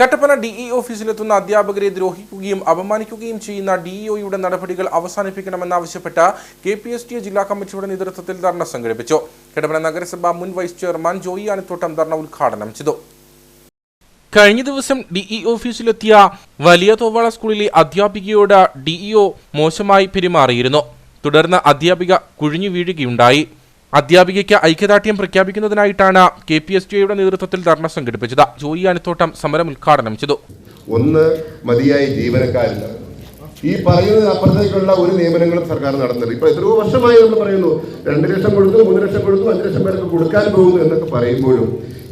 കട്ടപ്പന ഡിഇ ഓഫീസിലെത്തുന്ന അധ്യാപകരെ ദ്രോഹിക്കുകയും അപമാനിക്കുകയും ചെയ്യുന്ന ഡിഇഒയുടെ നടപടികൾ അവസാനിപ്പിക്കണമെന്നാവശ്യപ്പെട്ട് കെ പി എസ് ടി ജില്ലാ കമ്മിറ്റിയുടെ നേതൃത്വത്തിൽ ധർണ സംഘടിപ്പിച്ചു. കട്ടപ്പന നഗരസഭ മുൻ വൈസ് ചെയർമാൻ ജോയി ആനത്തോട്ടം ധർണ ഉദ്ഘാടനം ചെയ്തു. കഴിഞ്ഞ ദിവസം ഡിഇ ഓഫീസിലെത്തിയ വലിയ തോവാള സ്കൂളിലെ അധ്യാപികയോട് ഡിഇഒ മോശമായി പെരുമാറിയിരുന്നു. തുടർന്ന് അധ്യാപിക കുഴിഞ്ഞു വീഴുകയുണ്ടായി. അധ്യാപികയ്ക്ക് ഐക്യദാർഢ്യം പ്രഖ്യാപിക്കുന്നതിനായിട്ടാണ് കെ പി എസ് ടിയുടെ നേതൃത്വത്തിൽ ധർണ സംഘടിപ്പിച്ചത്. ജോയി അനത്തോട്ടം സമരം ഉദ്ഘാടനം ചെയ്തു. ഒന്ന് മതിയായ ജീവനക്കാരില്ല. ഈ പറയുന്നതിന് അപ്പുറത്തേക്കുള്ള ഒരു നിയമനങ്ങളും സർക്കാർ നടത്തുന്നില്ല. ഇപ്പൊ എത്രയോ വർഷമായി നമ്മൾ പറയുന്നു രണ്ട് ലക്ഷം കൊടുത്തു മൂന്ന് ലക്ഷം കൊടുത്തു അഞ്ച് ലക്ഷം പേർക്ക് കൊടുക്കാൻ പോകുന്നു എന്നൊക്കെ പറയുമ്പോഴും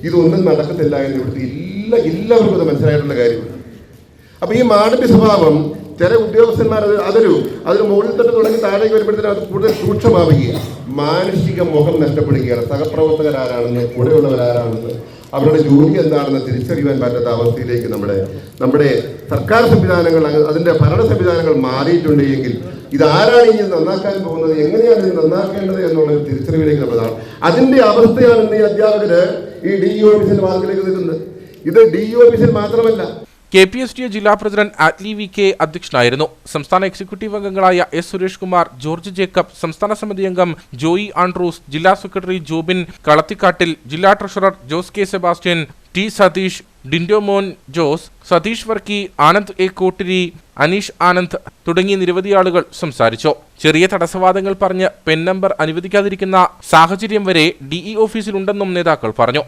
ഇതൊന്നും നടക്കത്തില്ല എന്ന് ഇവിടുത്തെ എല്ലാ എല്ലാവർക്കും അത് മനസ്സിലായിട്ടുള്ള കാര്യമാണ്. അപ്പൊ ഈ മാടമ്പി സ്വഭാവം ചില ഉദ്യോഗസ്ഥന്മാർ അത് അതൊരു അതിന് മുകളിൽ തൊട്ട് തുടങ്ങി താഴേക്ക് വരുമ്പോഴത്തേനും അത് കൂടുതൽ സൂക്ഷ്മമാവുകയാണ് മാനുഷിക മുഖം നഷ്ടപ്പെടുകയാണ്. സഹപ്രവർത്തകരാരാണെന്ന് കൂടെയുള്ളവരാരാണെന്ന് അവരുടെ ജോലി എന്താണെന്ന് തിരിച്ചറിയുവാൻ പറ്റാത്ത അവസ്ഥയിലേക്ക് നമ്മുടെ നമ്മുടെ സർക്കാർ സംവിധാനങ്ങൾ അതിന്റെ ഭരണ സംവിധാനങ്ങൾ മാറിയിട്ടുണ്ട് എങ്കിൽ ഇതാരാണ് ഇനി നന്നാക്കാൻ പോകുന്നത്? എങ്ങനെയാണ് ഇത് നന്നാക്കേണ്ടത് എന്നുള്ള തിരിച്ചറിവിലേക്ക് നമ്മൾ അതിന്റെ അവസ്ഥയാണ് ഈ അധ്യാപകര് ഈ ഡി ഓഫീസിന്റെ വാക്കിലേക്ക് നിൽക്കുന്നത് ഇത് ഡി ഓഫീസിൽ മാത്രമല്ല K P S D A ജില്ലാ പ്രസിഡന്റ് ആറ്റ്ലി വി കെ അധ്യക്ഷനായിരുന്നു. സംസ്ഥാന എക്സിക്യൂട്ടീവ് അംഗങ്ങളായ എസ് സുരേഷ് കുമാർ ജോർജ് ജേക്കബ് സംസ്ഥാന സമിതി അംഗം ജോയി ആൻഡ്രൂസ് ജില്ലാ സെക്രട്ടറി ജോബിൻ കളത്തിക്കാട്ടിൽ ജില്ലാ treasurer Jose K Sebastian T Satheesh Dindomon Jose Satheesh Varkey Anand A Kottiri Aneesh Anand തുടങ്ങിയ നിരവധി ആളുകൾ സംസാരിച്ചു. ചെറിയ തടസ്സവാദങ്ങൾ പറഞ്ഞ് പെൻ നമ്പർ അനുവദിക്കാതിരിക്കുന്ന സാഹചര്യം വരെ ഡിഇ ഓഫീസിലുണ്ടെന്നും നേതാക്കൾ പറഞ്ഞു.